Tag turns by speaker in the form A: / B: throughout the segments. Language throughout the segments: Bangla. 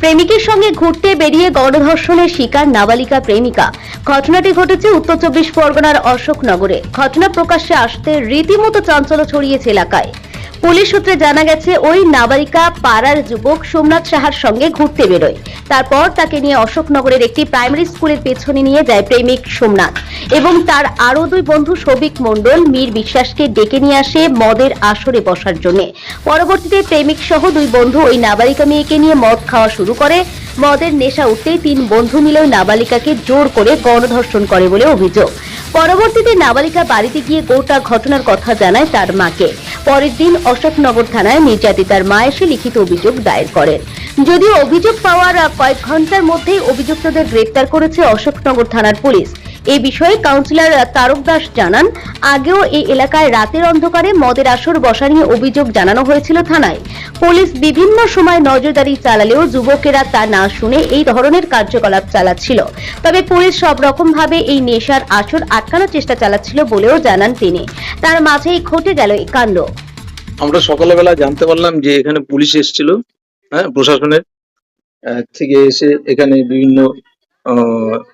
A: প্রেমিকের সঙ্গে ঘুরতে বেরিয়ে গণধর্ষণের শিকার নাবালিকা প্রেমিকা। ঘটনাটি ঘটেছে উত্তর চব্বিশ পরগনার অশোকনগরে। ঘটনা প্রকাশ্যে আসতে রীতিমতো চাঞ্চল্য ছড়িয়েছে এলাকায়। পুলিশ সূত্রে জানা গেছে, ওই নাবালিকা পাড়ার যুবক সোমনাথ সাহার সঙ্গে ঘুরতে বেরোয়। তারপর তাকে নিয়ে অশোকনগরের একটি প্রাইমারি স্কুলের পেছনে নিয়ে যায় প্রেমিক সোমনাথ। এবং তার আরও দুই বন্ধু সৌভিক মণ্ডল, মীর বিশ্বাসকে ডেকে নিয়ে আসে মদের আসরে বসার জন্য। পরবর্তীতে প্রেমিক সহ দুই বন্ধু ওই নাবালিকা মেয়েকে নিয়ে মদ খাওয়া শুরু করে। মদের নেশা উঠতেই তিন বন্ধু মিলে ওই নাবালিকাকে জোর করে গণধর্ষণ করে বলে অভিযোগ। পরবর্তীতে নাবালিকা বাড়িতে গিয়ে গোটা ঘটনার কথা জানায় তার মাকে। পরের দিন অশোকনগর থানায় নির্যাতিতার মা এসে লিখিত অভিযোগ দায়ের করেন। যদিও অভিযোগ পাওয়ার কয়েক ঘণ্টার মধ্যেই অভিযুক্তদের গ্রেপ্তার করেছে অশোকনগর থানার পুলিশ। এই বিষয়ে কাউন্সিলর তারক দাস জানান, আগেও এই এলাকায় রাতের অন্ধকারে মদের আসর বসা নিয়ে অভিযোগ জানানো হয়েছিল থানায়। পুলিশ বিভিন্ন সময় নজরদারি চালালেও যুবকেরা তা না শুনে এই ধরনের কার্যকলাপ চালাচ্ছিল। তবে পুলিশ সব রকম ভাবে এই নেশার আসর আটকানোর চেষ্টা চালাচ্ছিল বলেও জানান তিনি। তার মাঝেই ঘটে গেল এই কাণ্ড।
B: আমরা সকালবেলা জানতে পারলাম যে এখানে পুলিশ এসেছিল হ্যাঁ প্রশাসনের। থেকে এসে এখানে বিভিন্ন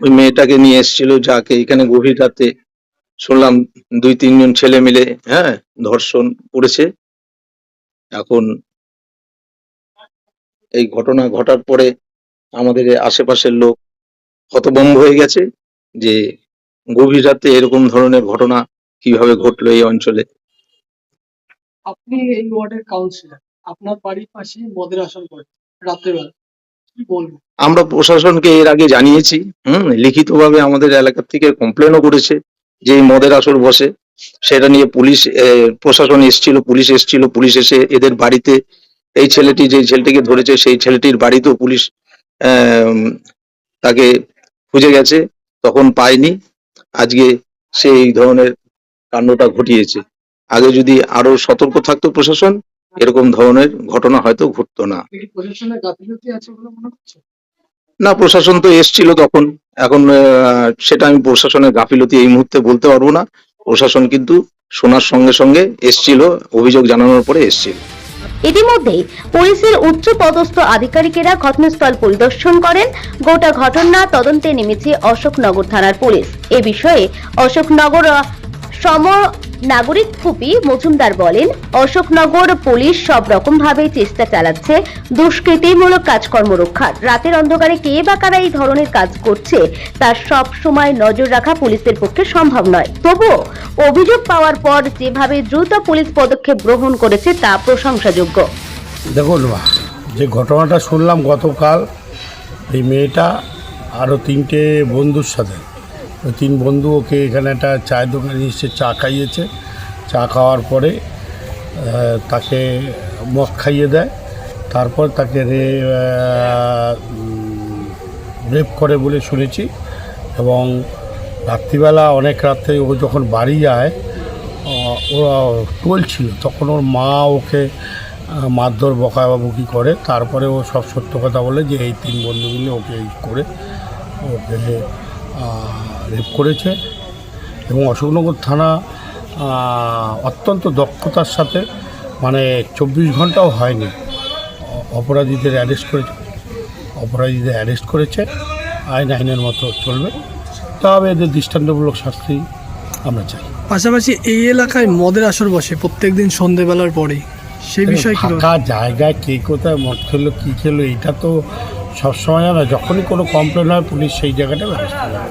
B: ওই মেয়েটাকে নিয়ে এসেছিল যাকে এখানে গভীর রাতে শুনলাম দুই, তিনজন ছেলে মিলে হ্যাঁ ধর্ষণ করেছে। এখন এই ঘটনা ঘটার পরে আমাদের আশেপাশের লোক হতভম্ব হয়ে গেছে যে গভীর রাতে এরকম ধরনের ঘটনা কীভাবে ঘটলো এই অঞ্চলে।
C: আপনি এই ওয়ার্ডের কাউন্সিলর আপনার বাড়ির পাশে মদের আসন করে রাত্রেবেলা। কি বলব?
B: আমরা প্রশাসনকে এর আগে জানিয়েছি, হুম, লিখিতভাবে আমাদের এলাকা থেকে কমপ্লেনও করেছে যে এই মদের আসর বসে। সেটা নিয়ে পুলিশ প্রশাসন এসেছিল, পুলিশ এসেছিল, পুলিশ এসে এদের বাড়িতে এই ছেলেটি যে ছেলেটিকে ধরেছে, সেই ছেলেটির বাড়িতেও পুলিশ তাকে খুঁজে গেছে, তখন পায়নি। আজকে সে এই ধরনের কাণ্ডটা ঘটিয়েছে। আগে যদি আরও সতর্ক থাকতো প্রশাসন, এরকম ধরনের ঘটনা হয়তো ঘটতো না। না, প্রশাসন তো এসছিল তখন। এখন সেটা আমি প্রশাসনের গাফিলতি এই মুহূর্তে বলতে পারব না। প্রশাসন কিন্তু শোনার সঙ্গে সঙ্গে এসছিল, অভিযোগ জানানোর পরে এসছিল।
A: ইতিমধ্যে পুলিশের উচ্চ পদস্থ আধিকারিকেরা ঘটনাস্থল পরিদর্শন করেন। গোটা ঘটনা তদন্তে নেমেছে অশোকনগর থানার পুলিশ। এ বিষয়ে অশোকনগর সম নাগরিক ফুপি মজুমদার বলেন, অশোকনগর পুলিশ সব রকম ভাবে চেষ্টা চালাচ্ছে, দুষ্কৃতিমূলক কাজকর্ম রক্ষার। রাতের অন্ধকারে কে বা কারা এই ধরনের কাজ করছে তার সব সময় নজর রাখা পুলিশের পক্ষে সম্ভব নয়। তবুও অভিযোগ পাওয়ার পর যেভাবে দ্রুত পুলিশ পদক্ষেপ গ্রহণ করেছে, তা প্রশংসাযোগ্য।
D: দেখুন যে ঘটনাটা শুনলাম গতকাল, এই মেয়েটা আরও তিনটে বন্ধুর সাথে। ওই তিন বন্ধু ওকে এখানে একটা চায়ের দোকানে এসে চা খাইয়েছে। চা খাওয়ার পরে তাকে মদ খাইয়ে দেয়। তারপর তাকে রে রেপ করে বলে শুনেছি। এবং রাত্রিবেলা অনেক রাত্রে ও যখন বাড়ি যায় আহ, ওরা ছিল তখন ওর মা ওকে মারধর বকাবকি করে। তারপরে ও সব সত্য কথা বলে যে এই তিন বন্ধু মিলে ওকে করে ওকে রেপ করেছে এবং অশোকনগর থানা অত্যন্ত দক্ষতার সাথে মানে চব্বিশ ঘন্টাও হয়নি অপরাধীদের অ্যারেস্ট করেছে অপরাধীদের অ্যারেস্ট করেছে আইন আইনের মতো চলবে তবে এদের দৃষ্টান্তমূলক শাস্তি আমরা চাই।
C: পাশাপাশি এই এলাকায় মদের আসর বসে প্রত্যেক দিন সন্ধেবেলার পরেই সেই বিষয়ে
D: ফাঁকা জায়গায় কে কোথায় মদ খেলো কী খেলো এটা তো সবসময় না যখনই কোনো কমপ্লেন হয় পুলিশ সেই জায়গাটা ব্যবস্থা নেয়।